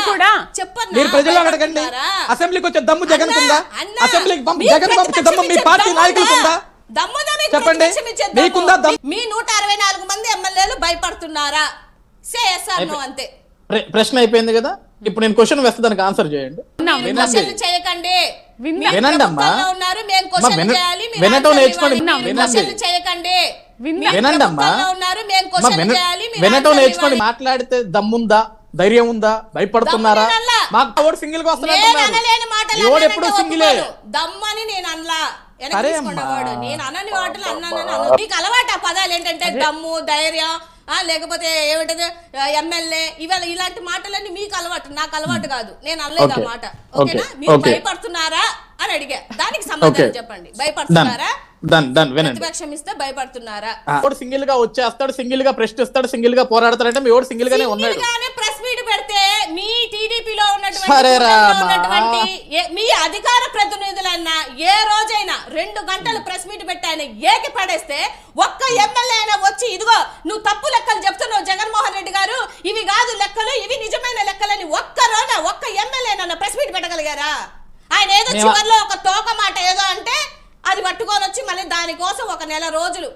కూడా చెప్పన్నా, మీరు ప్రజల్లో అడగండి? అసెంబ్లీకి వచ్చే దమ్ము జగన్ అసెంబ్లీకి జగన్ పంపించే దమ్ము మీ పార్టీ మీకు చెప్పండి. మీకుందా? మీ నూట అరవై నాలుగు మంది ఎమ్మెల్యేలు భయపడుతున్నారా? సేఎస్ఆర్ నో అంతే. ప్ర- ప్రశ్న అయిపోయింది కదా? ఇప్పుడు నేను క్వశ్చన్ వేస్తే దానికి ఆన్సర్ చేయండి. వినండి. చేయకండి. అమ్మా. వినటం నేర్చుకోండి. చేయకండి. వినండి అమ్మా. వినటం నేర్చుకోండి. మాట్లాడితే దమ్ముందా? ధైర్యం ఉందా? భయపడుతున్నారా. మాకు సింగిల్గా ఓడు ఎప్పుడు సింగిలే. దమ్మని నేను అనలా. నేను అనని వాటిలో మీకు అలవాటు ఆ పదాలు ఏంటంటే దమ్ము ధైర్యం ఆ లేకపోతే ఏమిటది ఎమ్మెల్యే ఇవాళ ఇలాంటి మాటలన్నీ మీకు అలవాటు. నాకు అలవాటు కాదు. నేను అనలేదు ఆ. మాట. ఓకేనా? మీరు. భయపడుతున్నారా అని అడిగా. దానికి సమాధానం. చెప్పండి. భయపడుతున్నారా? ప్రతిపక్షం ఇస్తే భయపడుతున్నారా? సింగిల్గా వచ్చేస్తాడు సింగిల్గా ప్రశ్నిస్తాడు సింగిల్గా పోరాడతాడంటే మీ ఓడు సింగిల్ గానే ఉన్నాడు సింగిల్ గానే ప్రెస్ మీట్ పెడితే మీ టీడీపీలో ఉన్నటువంటి మీ అధికార ప్రతినిధులన్నా ఏ రోజైనా రెండు గంటలు ప్రెస్ మీట్ పెట్టి ఆయన ఏకి పడేస్తే ఒక్క ఎమ్మెల్యే అయినా వచ్చి ఇదిగో నువ్వు తప్పు లెక్కలు చెప్తున్నావు జగన్మోహన్ రెడ్డి గారు ఇవి కాదు లెక్కలు ఇవి నిజమైన లెక్కలని ఒక్క రోజు ఒక్క ఎమ్మెల్యేనన్నా ప్రెస్ మీట్ పెట్టగలిగారా? ఆయన ఏదో చివరిలో ఒక తోక మాట ఏదో అంటే అది పట్టుకొని వచ్చి మళ్ళీ దానికోసం ఒక నెల రోజులు.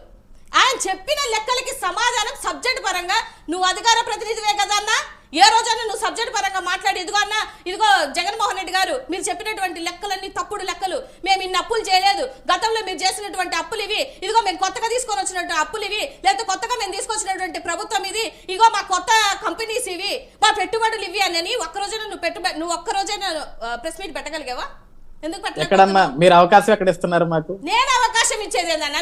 ఆయన చెప్పిన లెక్కలకి సమాధానం సబ్జెక్ట్ పరంగా నువ్వు అధికార ప్రతినిధివే కదా అన్న ఏ రోజైనా నువ్వు సబ్జెక్ట్ పరంగా మాట్లాడి ఇదిగో అన్న ఇదిగో జగన్మోహన్ రెడ్డి గారు మీరు చెప్పినటువంటి లెక్కలన్నీ తప్పుడు లెక్కలు. మేము ఇన్ని అప్పులు చేయలేదు. గతంలో మీరు చేసినటువంటి అప్పులు ఇవి. ఇదిగో మేము కొత్తగా తీసుకొని వచ్చినటువంటి అప్పులు ఇవి. లేకపోతే కొత్తగా మేము తీసుకొచ్చినటువంటి ప్రభుత్వం ఇది. ఇగో మా కొత్త కంపెనీస్ ఇవి. మా పెట్టుబడులు ఇవి అని ఒక్క రోజైనా నువ్వు పెట్టుబడి నువ్వు ఒక్క రోజైనా ప్రెస్ మీట్ పెట్టగలిగావా? ఎందుకు? ఎక్కడమ్మా మీరు అవకాశం ఎక్కడ ఇస్తున్నారు మాకు? నేను అవకాశం ఇచ్చేది ఏందన్నా?